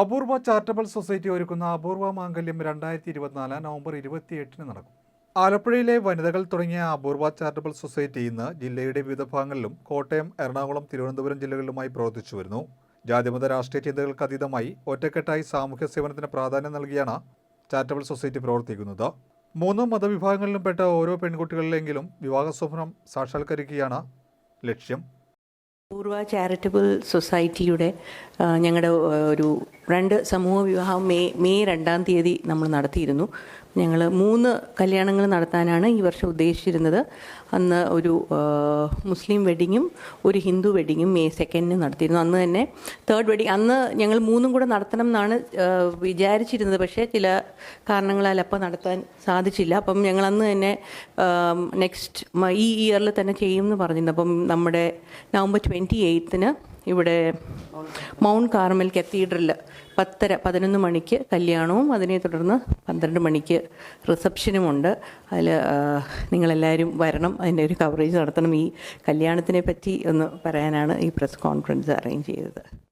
അപൂർവ charitable society ഒരുക്കുന്ന അപൂർവ മാംഗല്യം രണ്ടായിരത്തി ഇരുപത്തിനാല് നവംബർ ഇരുപത്തിയെട്ടിന് നടക്കും. ആലപ്പുഴയിലെ വനിതകൾ തുടങ്ങിയ അപൂർവ ചാരിറ്റബിൾ സൊസൈറ്റി ഇന്ന് ജില്ലയുടെ വിവിധ ഭാഗങ്ങളിലും കോട്ടയം എറണാകുളം തിരുവനന്തപുരം ജില്ലകളിലുമായി പ്രവർത്തിച്ചു വരുന്നു. ജാതിമത രാഷ്ട്രീയ ചിന്തകൾക്ക് അതീതമായി ഒറ്റക്കെട്ടായി സാമൂഹ്യ സേവനത്തിന് പ്രാധാന്യം നൽകിയാണ് ചാരിറ്റബിൾ സൊസൈറ്റി പ്രവർത്തിക്കുന്നത്. മൂന്ന് മതവിഭാഗങ്ങളിലും പെട്ട ഓരോ പെൺകുട്ടികളിലെങ്കിലും വിവാഹ സ്വപ്നം സാക്ഷാത്കരിക്കുകയാണ് ലക്ഷ്യം. പൂർവ ചാരിറ്റബിൾ സൊസൈറ്റിയുടെ ഞങ്ങളുടെ ഒരു രണ്ട് സമൂഹ വിവാഹം മെയ് മെയ് രണ്ടാം തീയതി നമ്മൾ നടത്തിയിരുന്നു. ഞങ്ങൾ മൂന്ന് കല്യാണങ്ങൾ നടത്താനാണ് ഈ വർഷം ഉദ്ദേശിച്ചിരുന്നത്. അന്ന് ഒരു മുസ്ലിം വെഡിങ്ങും ഒരു ഹിന്ദു വെഡിങ്ങും മെയ് സെക്കൻഡിന് നടത്തിയിരുന്നു. അന്ന് തന്നെ തേർഡ് വെഡിങ് അന്ന് ഞങ്ങൾ മൂന്നും കൂടെ നടത്തണം എന്നാണ് വിചാരിച്ചിരുന്നത്. പക്ഷേ ചില കാരണങ്ങളാൽ അപ്പം നടത്താൻ സാധിച്ചില്ല. അപ്പം ഞങ്ങൾ അന്ന് തന്നെ നെക്സ്റ്റ് ഈ ഇയറിൽ തന്നെ ചെയ്യുമെന്ന് പറഞ്ഞിരുന്നു. അപ്പം നമ്മുടെ നവംബർ ട്വന്റി എയ്ത്തിന് ഇവിടെ മൗണ്ട് കാർമൽ കത്തീഡ്രലിൽ പത്തര പതിനൊന്ന് മണിക്ക് കല്യാണവും അതിനെ തുടർന്ന് പന്ത്രണ്ട് മണിക്ക് റിസപ്ഷനുമുണ്ട്. അതിൽ നിങ്ങളെല്ലാവരും വരണം. അതിന്റെ ഒരു കവറേജ് നടത്തണം. ഈ കല്യാണത്തിനെ പറ്റി ഒന്ന് പറയാനാണ് ഈ പ്രസ് കോൺഫറൻസ് അറേഞ്ച് ചെയ്തത്.